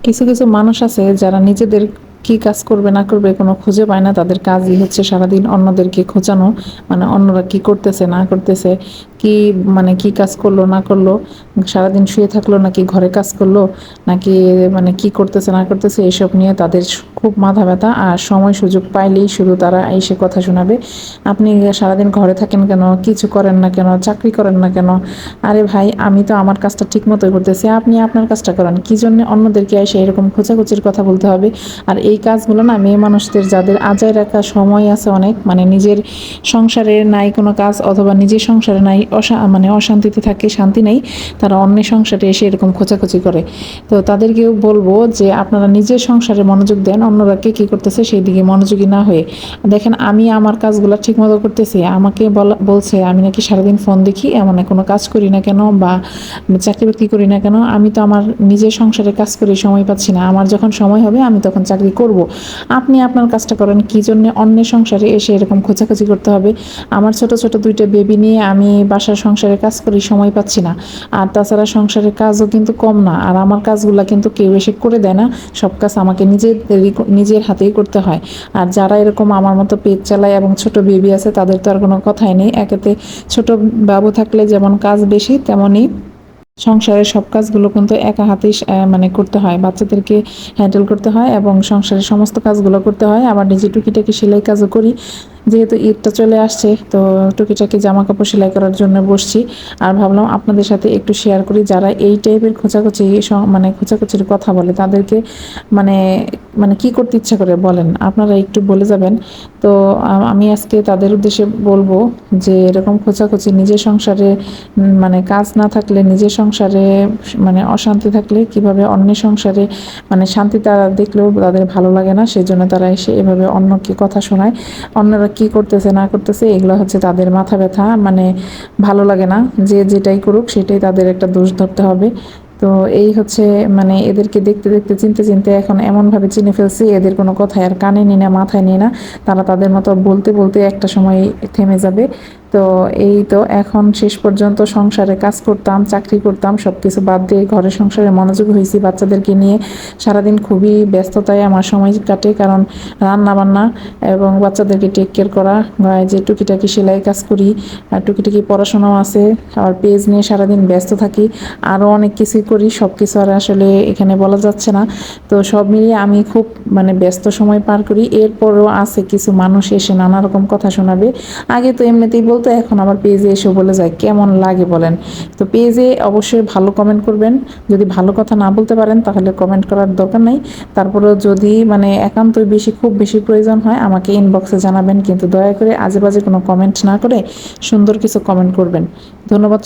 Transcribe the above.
কিছু কিছু মানুষ আছে যারা নিজেদের কি কাজ করবে, না করবে কোনো খুঁজে পায় না। তাদের কাজই হচ্ছে সারাদিন অন্যদেরকে খোঁচানো মানে অন্যরা কি করতেছে, না করতেছে। কি মানে কি কাজ করল, না করল, সারাদিন শুয়ে থাকল নাকি ঘরে কাজ করল, নাকি মানে কি করতেছে, না করতেছে, এসব নিয়ে তাদের খুব মাথা ব্যথা আর সময় সুযোগ পাইলেই শুধু তারা এসে কথা শোনাবে। আপনি সারাদিন ঘরে থাকেন কেন? কিছু করেন না কেন? চাকরি করেন না কেন? আরে ভাই, আমি তো আমার কাজটা ঠিক মতোই করতেছি, আপনি আপনার কাজটা করেন। কী জন্য অন্যদেরকে এসে এরকম খোঁচাখুচির কথা বলতে হবে? আর এই কাজগুলো না মেয়ে মানুষদের যাদের আজায় রাখা সময় আছে অনেক মানে নিজের সংসারে নাই কোনো কাজ অথবা নিজের সংসারে নাই অশা মানে অশান্তিতে থাকে, শান্তি নেই, তারা অন্যের সংসারে এসে এরকম খোঁচাখুচি করে। তো তাদেরকেও বলব যে আপনারা নিজের সংসারে মনোযোগ দেন, অন্যরা কে কী করতেছে সেই দিকে মনোযোগী না হয়ে। দেখেন, আমি আমার কাজগুলো ঠিকমতো করতেছি, আমাকে বলা, বলছে, আমি নাকি সারাদিন ফোন দেখি, এমন কোনো কাজ করি না কেন বা চাকরি বাকরি করি না কেন? আমি তো আমার নিজের সংসারে কাজ করে সময় পাচ্ছি না। আমার যখন সময় হবে, আমি তখন চাকরি করব। আপনি আপনার কাজটা করেন, কী জন্য অন্যের সংসারে এসে এরকম খোঁচাখুচি করতে হবে? আমার ছোট ছোট দুইটা বেবি নিয়ে আমি বাসার সংসারে কাজ করি, সময় পাচ্ছি না। আর তাছাড়া সংসারের কাজও কিন্তু কম না। আর আমার কাজগুলো কিন্তু কেউ এসে করে দেয় না। সব কাজ আমাকে নিজের নিজের হাতেই করতে হয়। আর যারা এরকম আমার মতো পেট চালায় এবং ছোট বেবি আছে, তাদের তো আর কোনো কথাই নেই। একেতে ছোট বাবু থাকলে যেমন কাজ বেশি, তেমনই সংসারের সব কাজগুলো কিন্তু একা হাতেই মানে করতে হয়। বাচ্চাদেরকে হ্যান্ডেল করতে হয় এবং সংসারের সমস্ত কাজগুলো করতে হয়। আবার নিজে টুকিটাকি সেলাই কাজও করি। যেহেতু ঈদটা চলে আসছে, তো টুকিটাকি জামা কাপড় সেলাই করার জন্য বসছি। আর ভাবলাম আপনাদের সাথে একটু শেয়ার করি, যারা এই টাইপের খোঁচাখুচি মানে খোঁচাখুচির কথা বলে, তাদেরকে মানে মানে কি করতে ইচ্ছা করে বলেন, আপনারা একটু বলে যাবেন। তো আমি আজকে তাদের উদ্দেশ্যে বলব যে এরকম খোঁচাখুচি, নিজের সংসারে মানে কাজ না থাকলে, নিজের সংসারে মানে অশান্তি থাকলে কীভাবে অন্যের সংসারে মানে শান্তি তারা দেখলেও তাদের ভালো লাগে না সেই জন্য তারা এসে এভাবে অন্যকে কথা শোনায়। অন্যরা কি করতেছে, না করতেছে, এগুলো হচ্ছে তাদের মাথা ব্যথা। মানে ভালো লাগে না, যে যেটাই করুক, সেটাই তাদের একটা দোষ ধরতে হবে। তো এই হচ্ছে মানে এদেরকে দেখতে দেখতে, চিনতে চিনতে এখন এমনভাবে চিনে ফেলছি, এদের কোনো কথায় আর কানে নি না, মাথায় নিয়ে না, তারা তাদের মতো বলতে বলতে একটা সময় থেমে যাবে। তো এই তো এখন শেষ পর্যন্ত সংসারে কাজ করতাম, চাকরি করতাম সব কিছু বাদ দিয়ে ঘরের সংসারে মনোযোগ হয়েছি বাচ্চাদেরকে নিয়ে। সারাদিন খুবই ব্যস্ততায় আমার সময় কাটে কারণ রান্না বান্না এবং বাচ্চাদেরকে টেক কেয়ার করা যে টুকিটাকি সেলাই কাজ করি, আর টুকিটাকি পড়াশোনাও আছে, আর পেজ নিয়ে সারাদিন ব্যস্ত থাকি আরও অনেক কিছুই করি সব কিছু আর আসলে এখানে বলা যাচ্ছে না। তো সব মিলিয়ে আমি খুব মানে ব্যস্ত সময় পার করি, এরপরও আছে কিছু মানুষ এসে নানা রকম কথা শোনাবে। আগে তো এমনিতেই বলতো এখন আমার পেজে এসে বলে যায়, কেমন লাগে? বলেন। তো পেজে অবশ্যই ভালো কমেন্ট করবেন। যদি ভালো কথা না বলতে পারেন, তাহলে কমেন্ট করার দরকার নেই। তারপরেও যদি মানে একান্তই বেশি, খুব বেশি প্রয়োজন হয়, আমাকে ইনবক্সে জানাবেন। কিন্তু দয়া করে আজে বাজে কোনো কমেন্ট না করে সুন্দর কিছু কমেন্ট করবেন। ধন্যবাদ।